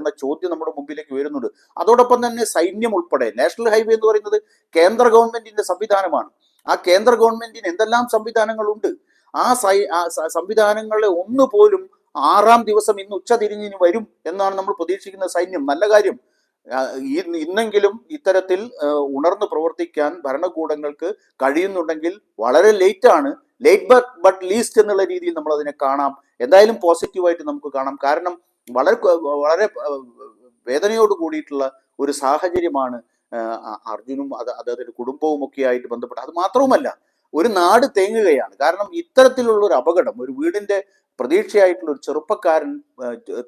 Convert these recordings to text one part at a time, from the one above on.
എന്ന ചോദ്യം നമ്മുടെ മുമ്പിലേക്ക് വരുന്നുണ്ട് അതോടൊപ്പം തന്നെ സൈന്യം ഉൾപ്പെടെ നാഷണൽ ഹൈവേ എന്ന് പറയുന്നത് കേന്ദ്ര ഗവൺമെന്റിന്റെ സംവിധാനമാണ്. ആ കേന്ദ്ര ഗവൺമെന്റിന് എന്തെല്ലാം സംവിധാനങ്ങളുണ്ട്? ആ സൈ സംവിധാനങ്ങളെ ഒന്നുപോലും ആറാം ദിവസം ഇന്ന് ഉച്ച തിരിഞ്ഞിന് വരും എന്നാണ് നമ്മൾ പ്രതീക്ഷിക്കുന്ന സൈന്യം. നല്ല കാര്യം. ഇന്നെങ്കിലും ഇത്തരത്തിൽ ഉണർന്നു പ്രവർത്തിക്കാൻ ഭരണകൂടങ്ങൾക്ക് കഴിയുന്നുണ്ടെങ്കിൽ വളരെ ലേറ്റ് ആണ്. ലേറ്റ് ബട്ട് ബട്ട് ലീസ്റ്റ് എന്നുള്ള രീതിയിൽ നമ്മൾ അതിനെ കാണാം. എന്തായാലും പോസിറ്റീവായിട്ട് നമുക്ക് കാണാം. കാരണം വളരെ വളരെ വേദനയോട് കൂടിയിട്ടുള്ള ഒരു സാഹചര്യമാണ് അർജുനും അത് അദ്ദേഹത്തിന്റെ കുടുംബവും ഒക്കെ ആയിട്ട് ബന്ധപ്പെട്ട് അത് മാത്രവുമല്ല ഒരു നാട് തേങ്ങുകയാണ്. കാരണം ഇത്തരത്തിലുള്ള ഒരു അപകടം ഒരു വീടിന്റെ പ്രതീക്ഷയായിട്ടുള്ള ഒരു ചെറുപ്പക്കാരൻ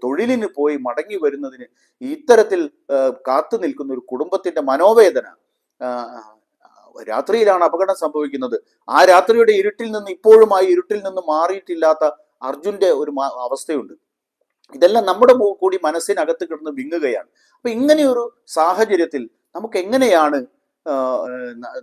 തൊഴിലിന് പോയി മടങ്ങി വരുന്നതിന് ഇത്തരത്തിൽ കാത്തു നിൽക്കുന്ന ഒരു കുടുംബത്തിന്റെ മനോവേദന രാത്രിയിലാണ് അപകടം സംഭവിക്കുന്നത്. ആ രാത്രിയുടെ ഇരുട്ടിൽ നിന്ന് ഇപ്പോഴും ആ ഇരുട്ടിൽ നിന്ന് മാറിയിട്ടില്ലാത്ത അർജുന്റെ ഒരു അവസ്ഥയുണ്ട്. ഇതെല്ലാം നമ്മുടെ കൂടി മനസ്സിനകത്ത് കിടന്ന് വിങ്ങുകയാണ്. അപ്പൊ ഇങ്ങനെയൊരു സാഹചര്യത്തിൽ നമുക്ക് എങ്ങനെയാണ്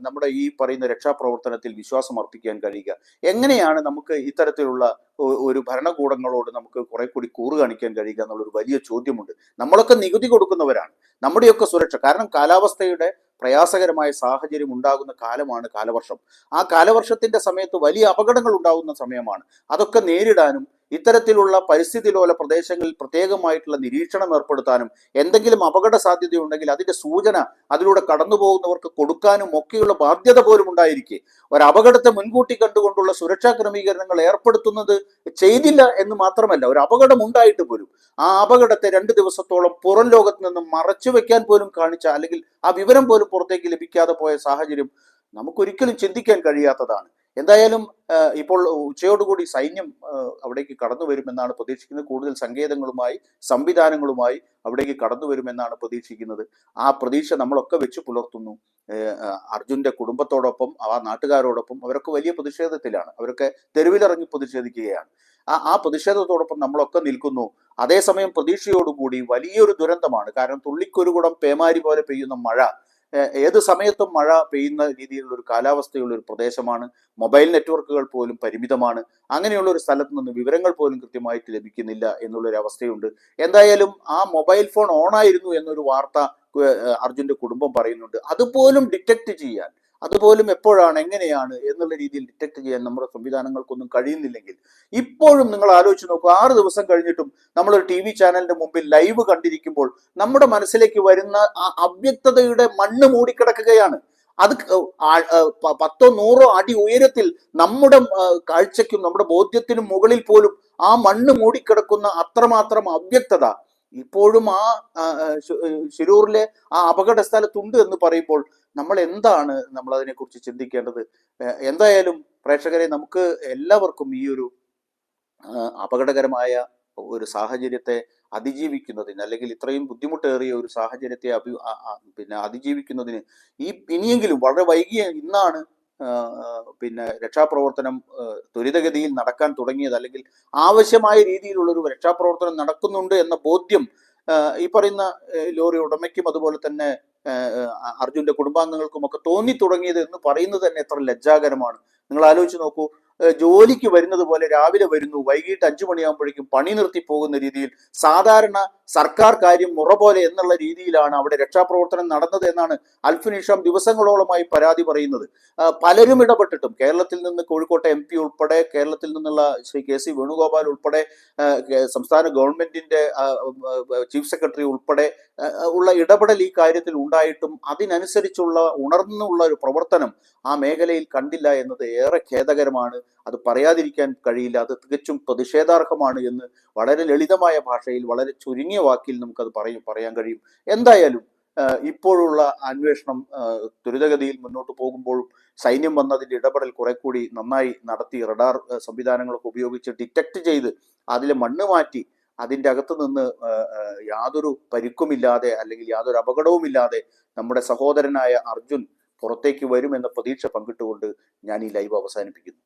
നമ്മുടെ ഈ പറയുന്ന രക്ഷാപ്രവർത്തനത്തിൽ വിശ്വാസം അർപ്പിക്കാൻ കഴിയുക? എങ്ങനെയാണ് നമുക്ക് ഇത്തരത്തിലുള്ള ഒരു ഭരണകൂടങ്ങളോട് നമുക്ക് കുറെ കൂടി കൂറ് കാണിക്കാൻ കഴിയുക എന്നുള്ളൊരു വലിയ ചോദ്യമുണ്ട്. നമ്മളൊക്കെ നികുതി കൊടുക്കുന്നവരാണ്. നമ്മുടെയൊക്കെ സുരക്ഷ. കാരണം കാലാവസ്ഥയുടെ പ്രയാസകരമായ സാഹചര്യം ഉണ്ടാകുന്ന കാലമാണ് കാലവർഷം. ആ കാലവർഷത്തിന്റെ സമയത്ത് വലിയ അപകടങ്ങൾ ഉണ്ടാകുന്ന സമയമാണ്. അതൊക്കെ നേരിടാനും ഇത്തരത്തിലുള്ള പരിസ്ഥിതി ലോല പ്രദേശങ്ങളിൽ പ്രത്യേകമായിട്ടുള്ള നിരീക്ഷണം ഏർപ്പെടുത്താനും എന്തെങ്കിലും അപകട സാധ്യതയുണ്ടെങ്കിൽ അതിന്റെ സൂചന അതിലൂടെ കടന്നു പോകുന്നവർക്ക് കൊടുക്കാനും ഒക്കെയുള്ള ബാധ്യത പോലും ഉണ്ടായിരിക്കെ. ഒരു മുൻകൂട്ടി കണ്ടുകൊണ്ടുള്ള സുരക്ഷാ ക്രമീകരണങ്ങൾ ഏർപ്പെടുത്തുന്നത് ചെയ്തില്ല എന്ന് മാത്രമല്ല ഒരു അപകടം ഉണ്ടായിട്ട് പോലും. ആ അപകടത്തെ രണ്ട് ദിവസത്തോളം പുറം ലോകത്ത് നിന്നും മറച്ചു വെക്കാൻ പോലും കാണിച്ച അല്ലെങ്കിൽ ആ വിവരം പോലും പുറത്തേക്ക് ലഭിക്കാതെ പോയ സാഹചര്യം നമുക്കൊരിക്കലും ചിന്തിക്കാൻ കഴിയാത്തതാണ്. എന്തായാലും ഇപ്പോൾ ഉച്ചയോടുകൂടി സൈന്യം അവിടേക്ക് കടന്നു വരുമെന്നാണ് പ്രതീക്ഷിക്കുന്നത്. കൂടുതൽ സങ്കേതങ്ങളുമായി സംവിധാനങ്ങളുമായി അവിടേക്ക് കടന്നു വരുമെന്നാണ് പ്രതീക്ഷിക്കുന്നത്. ആ പ്രതീക്ഷ നമ്മളൊക്കെ വെച്ച് പുലർത്തുന്നു. അർജുന്റെ കുടുംബത്തോടൊപ്പം ആ നാട്ടുകാരോടൊപ്പം അവരൊക്കെ വലിയ പ്രതിഷേധത്തിലാണ്. അവരൊക്കെ തെരുവിലിറങ്ങി പ്രതിഷേധിക്കുകയാണ്. ആ ആ പ്രതിഷേധത്തോടൊപ്പം നമ്മളൊക്കെ നിൽക്കുന്നു. അതേസമയം പ്രതീക്ഷയോടുകൂടി വലിയൊരു ദുരന്തമാണ്. കാരണം തുള്ളിക്കൊരു കുടം പേമാരി പോലെ പെയ്യുന്ന മഴ ഏത് സമയത്തും മഴ പെയ്യുന്ന രീതിയിലുള്ള ഒരു കാലാവസ്ഥയുള്ള ഒരു പ്രദേശമാണ്. മൊബൈൽ നെറ്റ്വർക്കുകൾ പോലും പരിമിതമാണ്. അങ്ങനെയുള്ള ഒരു സ്ഥലത്ത് നിന്ന് വിവരങ്ങൾ പോലും കൃത്യമായിട്ട് ലഭിക്കുന്നില്ല എന്നുള്ളൊരു അവസ്ഥയുണ്ട്. എന്തായാലും ആ മൊബൈൽ ഫോൺ ഓണായിരുന്നു എന്നൊരു വാർത്ത അർജുന്റെ കുടുംബം പറയുന്നുണ്ട്. അതുപോലും ഡിറ്റക്ട് ചെയ്യാൻ. അതുപോലും എപ്പോഴാണ് എങ്ങനെയാണ് എന്നുള്ള രീതിയിൽ ഡിറ്റക്ട് ചെയ്യാൻ നമ്മുടെ സംവിധാനങ്ങൾക്കൊന്നും കഴിയുന്നില്ലെങ്കിൽ ഇപ്പോഴും നിങ്ങൾ ആലോചിച്ച് നോക്കുക ആറ് ദിവസം കഴിഞ്ഞിട്ടും നമ്മളൊരു ടി വി ചാനലിന്റെ മുമ്പിൽ ലൈവ് കണ്ടിരിക്കുമ്പോൾ നമ്മുടെ മനസ്സിലേക്ക് വരുന്ന ആ അവ്യക്തതയുടെ മണ്ണ് മൂടിക്കിടക്കുകയാണ്. അത് പത്തോ നൂറോ അടി ഉയരത്തിൽ നമ്മുടെ കാഴ്ചയ്ക്കും നമ്മുടെ ബോധ്യത്തിനും മുകളിൽ പോലും ആ മണ്ണ് മൂടിക്കിടക്കുന്ന അത്രമാത്രം അവ്യക്തത ഇപ്പോഴും ആ ശിരൂറിലെ ആ, അപകട സ്ഥലത്തുണ്ട് എന്ന് പറയുമ്പോൾ നമ്മൾ എന്താണ് നമ്മൾ അതിനെക്കുറിച്ച് ചിന്തിക്കേണ്ടത് എന്തായാലും പ്രേക്ഷകരെ നമുക്ക് എല്ലാവർക്കും ഈ ഒരു അപകടകരമായ ഒരു സാഹചര്യത്തെ അതിജീവിക്കുന്നതിന് അല്ലെങ്കിൽ ഇത്രയും ബുദ്ധിമുട്ടേറിയ ഒരു സാഹചര്യത്തെ അഭി പിന്നെ അതിജീവിക്കുന്നതിന് ഈ ഇനിയെങ്കിലും വളരെ വൈകിയ ഇന്നാണ് പിന്നെ രക്ഷാപ്രവർത്തനം ത്വരിതഗതിയിൽ നടക്കാൻ തുടങ്ങിയത് അല്ലെങ്കിൽ ആവശ്യമായ രീതിയിലുള്ള ഒരു രക്ഷാപ്രവർത്തനം നടക്കുന്നുണ്ട് എന്ന ബോധ്യം ഈ പറയുന്ന ലോറി ഉടമയ്ക്കും അതുപോലെ തന്നെ അർജുന്റെ കുടുംബാംഗങ്ങൾക്കും ഒക്കെ തോന്നി തുടങ്ങിയത് എന്ന് പറയുന്നത് തന്നെ എത്ര ലജ്ജാകരമാണ്. നിങ്ങൾ ആലോചിച്ച് നോക്കൂ ജോലിക്ക് വരുന്നത് പോലെ രാവിലെ വരുന്നു വൈകിട്ട് അഞ്ചു മണിയാകുമ്പോഴേക്കും പണി നിർത്തി പോകുന്ന രീതിയിൽ സാധാരണ സർക്കാർ കാര്യം മുറ പോലെ എന്നുള്ള രീതിയിലാണ് അവിടെ രക്ഷാപ്രവർത്തനം നടന്നത് എന്നാണ് അൽഫിനിഷാം ദിവസങ്ങളോളമായി പരാതി പറയുന്നത്. പലരും ഇടപെട്ടിട്ടും കേരളത്തിൽ നിന്ന് കോഴിക്കോട്ടെ എം ഉൾപ്പെടെ കേരളത്തിൽ നിന്നുള്ള ശ്രീ കെ സി വേണുഗോപാൽ ഉൾപ്പെടെ സംസ്ഥാന ഗവൺമെന്റിന്റെ ചീഫ് സെക്രട്ടറി ഉൾപ്പെടെ ഉള്ള ഇടപെടൽ ഈ കാര്യത്തിൽ ഉണ്ടായിട്ടും അതിനനുസരിച്ചുള്ള ഉണർന്നുള്ള ഒരു പ്രവർത്തനം ആ മേഖലയിൽ കണ്ടില്ല എന്നത് ഏറെ ഖേദകരമാണ്. അത് പറയാതിരിക്കാൻ കഴിയില്ല. അത് തികച്ചും പ്രതിഷേധാർഹമാണ് എന്ന് വളരെ ലളിതമായ ഭാഷയിൽ വളരെ ചുരുങ്ങിയ വാക്കിൽ നമുക്കത് പറയും പറയാൻ കഴിയും. എന്തായാലും ഇപ്പോഴുള്ള അന്വേഷണം ത്വരിതഗതിയിൽ മുന്നോട്ട് പോകുമ്പോഴും സൈന്യം വന്നതിന്റെ ഇടപെടൽ കുറെ കൂടി നന്നായി നടത്തി റഡാർ സംവിധാനങ്ങളൊക്കെ ഉപയോഗിച്ച് ഡിറ്റക്ട് ചെയ്ത് അതിലെ മണ്ണ് മാറ്റി അതിന്റെ അകത്ത് നിന്ന് യാതൊരു പരിക്കുമില്ലാതെ അല്ലെങ്കിൽ യാതൊരു അപകടവുമില്ലാതെ നമ്മുടെ സഹോദരനായ അർജുൻ പുറത്തേക്ക് വരുമെന്ന പ്രതീക്ഷ പങ്കിട്ടുകൊണ്ട് ഞാൻ ഈ ലൈവ് അവസാനിപ്പിക്കുന്നു.